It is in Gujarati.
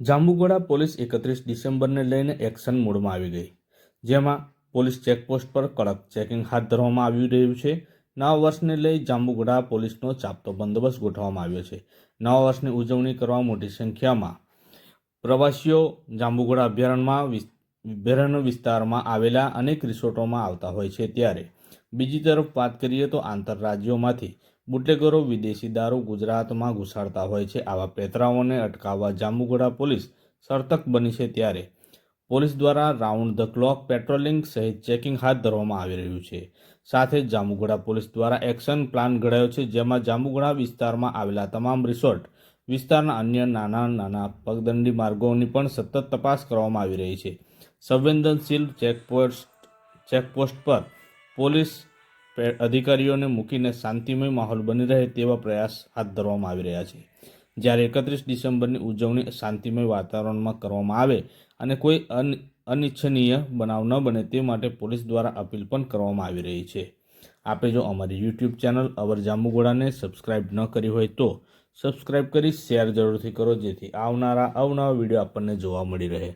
જાંબુગોડા પોલીસ એકત્રીસ ડિસેમ્બરને લઈને એક્શન મોડમાં આવી ગઈ, જેમાં પોલીસ ચેકપોસ્ટ પર કડક ચેકિંગ હાથ ધરવામાં આવી રહ્યું છે. નવા વર્ષને લઈ જાંબુગોડા પોલીસનો ચાપતો બંદોબસ્ત ગોઠવવામાં આવ્યો છે. નવા વર્ષની ઉજવણી કરવા મોટી સંખ્યામાં પ્રવાસીઓ જાંબુગોડા અભયારણ્યમાં અભયારણ્ય વિસ્તારમાં આવેલા અનેક રિસોર્ટોમાં આવતા હોય છે. ત્યારે બીજી તરફ વાત કરીએ તો આંતરરાજ્યોમાંથી બુટલેગરો વિદેશી દારૂ ગુજરાતમાં ઘુસાડતા હોય છે. આવા પેતરાઓને અટકાવવા જાંબુગોડા પોલીસ સર્તક બની છે ત્યારે. પોલીસ દ્વારા રાઉન્ડ ધ ક્લોક પેટ્રોલિંગ સહિત ચેકિંગ હાથ ધરવામાં આવી રહ્યું છે. સાથે જાંબુગોડા પોલીસ દ્વારા એક્શન પ્લાન ઘડાયો છે, જેમાં જાંબુગોડા વિસ્તારમાં આવેલા તમામ રિસોર્ટ, વિસ્તારના અન્ય નાના નાના પગદંડી માર્ગોની પણ સતત તપાસ કરવામાં આવી રહી છે. સંવેદનશીલ ચેકપોસ્ટ ચેકપોસ્ટ પર પોલીસ અધિકારીઓને મૂકીને શાંતિમય માહોલ બની રહે તેવા પ્રયાસ હાથ ધરવામાં આવી રહ્યા છે. જ્યારે એકત્રીસ ડિસેમ્બરની ઉજવણી શાંતિમય વાતાવરણમાં કરવામાં આવે અને કોઈ અન અનિચ્છનીય બનાવ ન બને તે માટે પોલીસ દ્વારા અપીલ પણ કરવામાં આવી રહી છે. આપે જો અમારી યુટ્યુબ ચેનલ અવર જાંબુગોળાને સબસ્ક્રાઇબ ન કરી હોય તો સબસ્ક્રાઇબ કરી શેર જરૂરથી કરો જેથી આવનારા અવનવા વીડિયો આપણને જોવા મળી રહે.